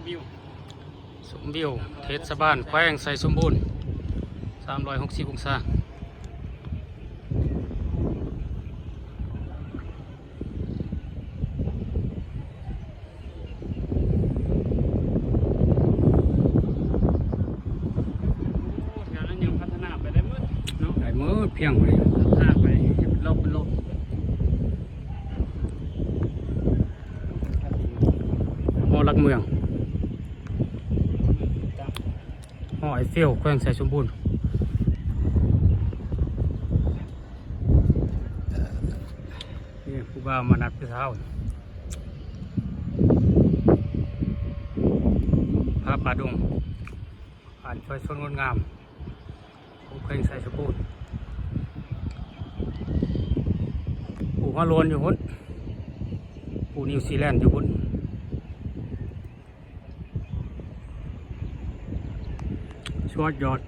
มวิวสมวิว เทศบาลแขวงใส่สมบูรณ์360องศาโอ้แถวนั้นยังพัฒนาไปได้หมืดเนาะไอ้มือเพียงเลยพัฒนาไปให้เป็นรอบเป็นรอบหอหลักเมือง หอไอเฟลแขวงใส่สมบูรณ์นี่ครูบามานัดพี่เท้าพระป่าดงผ่านช่วยชนงดงามผมเคยใส่สมบูรณ์ปู่ฮาโลนอยู่หุ่นปู่นิวซีแลนด์อยู่หุ่น ชวดยอด